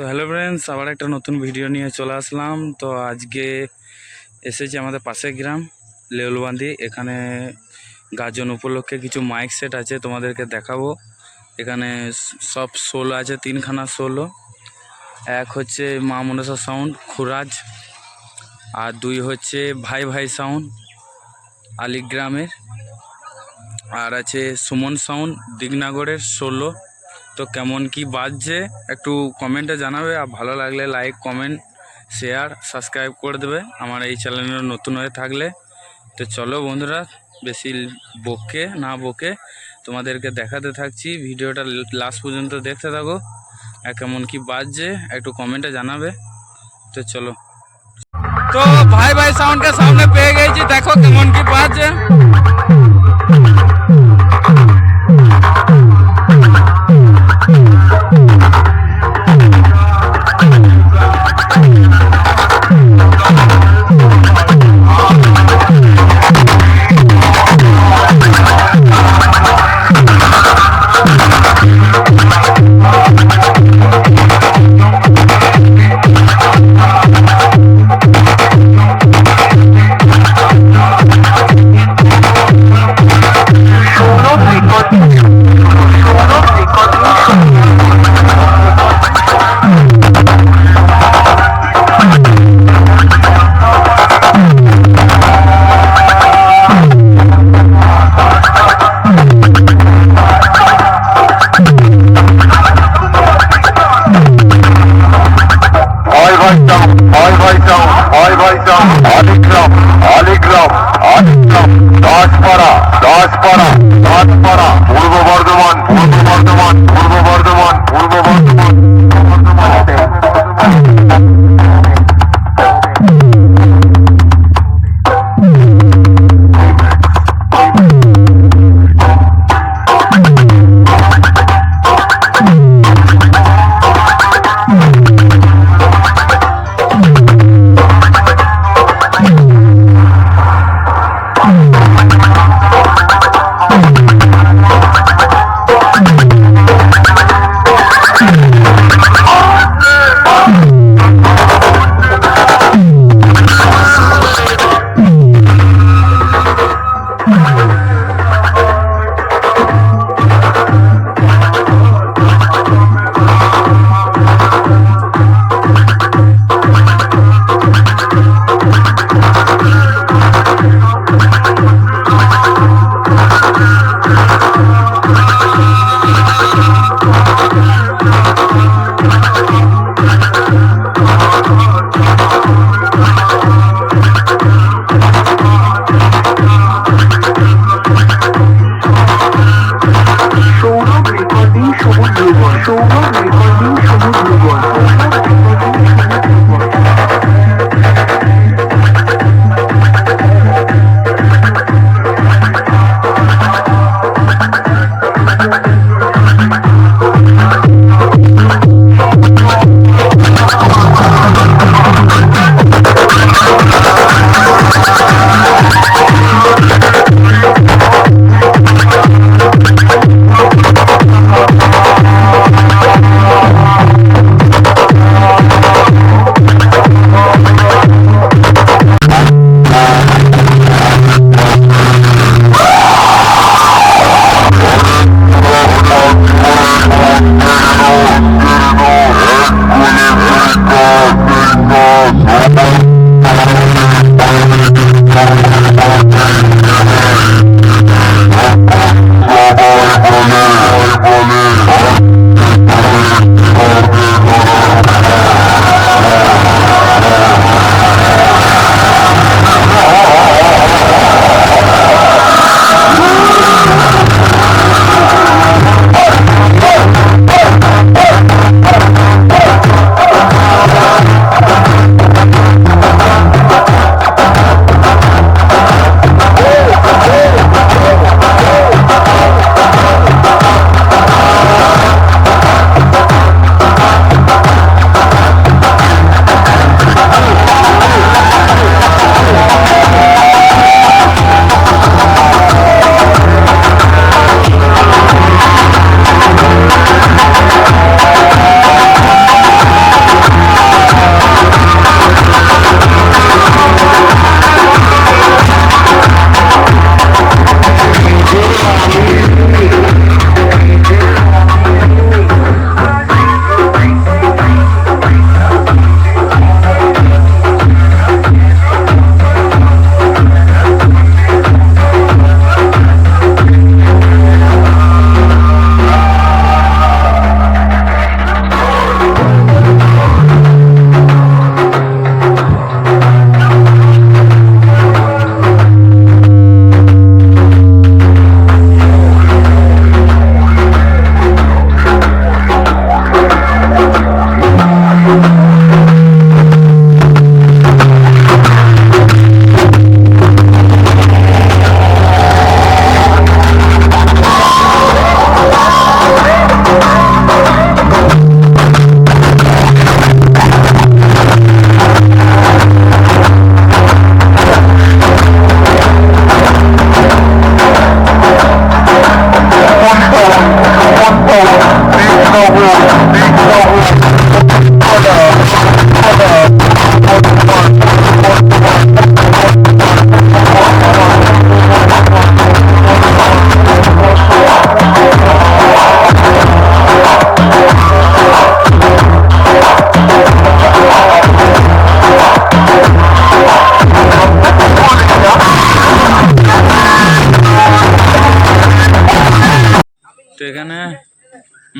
তো hello friends আবার একটা নতুন ভিডিও নিয়ে চলে আসলাম। তো আজকে এসেছি আমাদের পাশের গ্রাম, লেউলবান্দি। এখানে গাজন উপলক্ষে কিছু মাইক সেট আছে, তোমাদেরকে দেখাবো। এখানে সব সোলো আছে, তিনখানা সোলো এক হচ্ছে মা মনসা সাউন্ড খুরাজ। আর দুই হচ্ছে ভাই ভাই সাউন্ড আলিগ্রামের। আর আছে সুমন সাউন্ড দিগনাগরের ষোলো তো কেমন কি বাজছে একটু কমেন্টে জানাবে, আর ভালো লাগলে লাইক কমেন্ট শেয়ার সাবস্ক্রাইব করে দেবে। আমার এই চ্যানেলে নতুন হয়ে থাকলে। তো চলো বন্ধুরা, বেশি বকে না বকে তোমাদেরকে দেখাতে থাকছি। ভিডিওটা লাস্ট পর্যন্ত দেখতে থাকো। আর কেমন কি বাজছে একটু কমেন্টে জানাবে। তো চলো। তো ভাই ভাই সাউন্ডকে সামনে পেয়ে গেছি। দেখো কেমন কি বাজছে।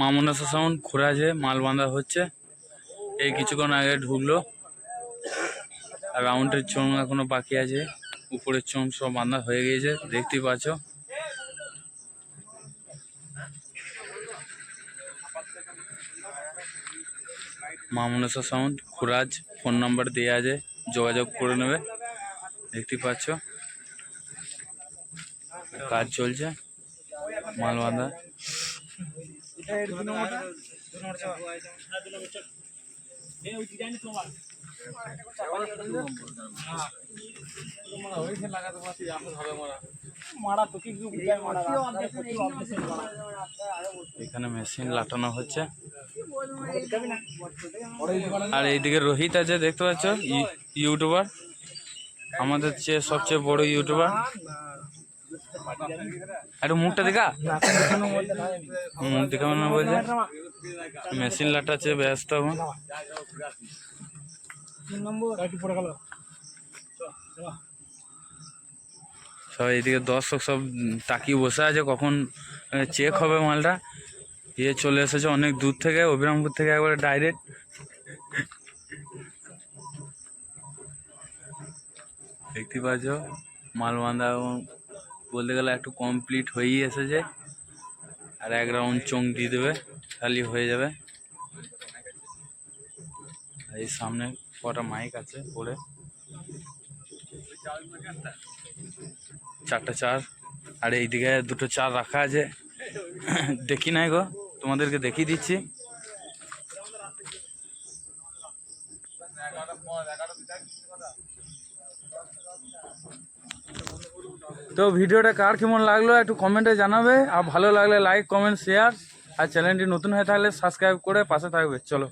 মামুনাসা সাউন্ড খোরাজে মাল বাঁধা হচ্ছে। এই কিছুক্ষণ আগে ঢুকলো। আর রাউন্ডের চোঙ এখনও বাকি আছে। উপরের চোঙ সব বাঁধা হয়ে গিয়েছে, দেখতেই পাচ্ছ। Mamunasa sound Khuraj, phone number দেওয়া আছে, যোগাযোগ করে নেবে। দেখতে পাচ্ছ। কাজ চলছে, মাল বাঁধা। এখানে মেশিন লাটানো হচ্ছে। আর এইদিকে রোহিত আছে দেখতে পাচ্ছ? ইউটিউবার। আমাদের চেয়ে সবচেয়ে বড় ইউটিউবার। একটু মুখটা দেখা। মুখ দেখাবো না বলছে। মেশিন লাটাচ্ছে, ব্যস্ত এখন। সব এইদিকে দর্শক সব তাকিয়ে বসে আছে, কখন চেক হবে মালটা। ইয়ে চলে এসেছে অনেক দূর থেকে, অবিরামপুর থেকে একবারে ডাইরেক্ট দেখতে পাচ্ছ, মাল বাঁধা এবং বলতে গেলে একটু কমপ্লিট হয়েই এসেছে। আর এক রাউন্ড চোং দিয়ে দেবে, খালি হয়ে যাবে। এই সামনে কটা মাইক আছে পড়ে চারটা চার। আর এইদিকে দুটো চার রাখা আছে। দেখি নাই গো, তোমাদেরকে দেখিয়ে দিচ্ছি। তো ভিডিওটা কার কেমন লাগল একটু কমেন্টে জানাবে, আর ভালো লাগলে লাইক কমেন্ট শেয়ার আর চ্যানেলটি নতুন হয়ে থাকলে সাবস্ক্রাইব করে পাশে থাকবে। চলো।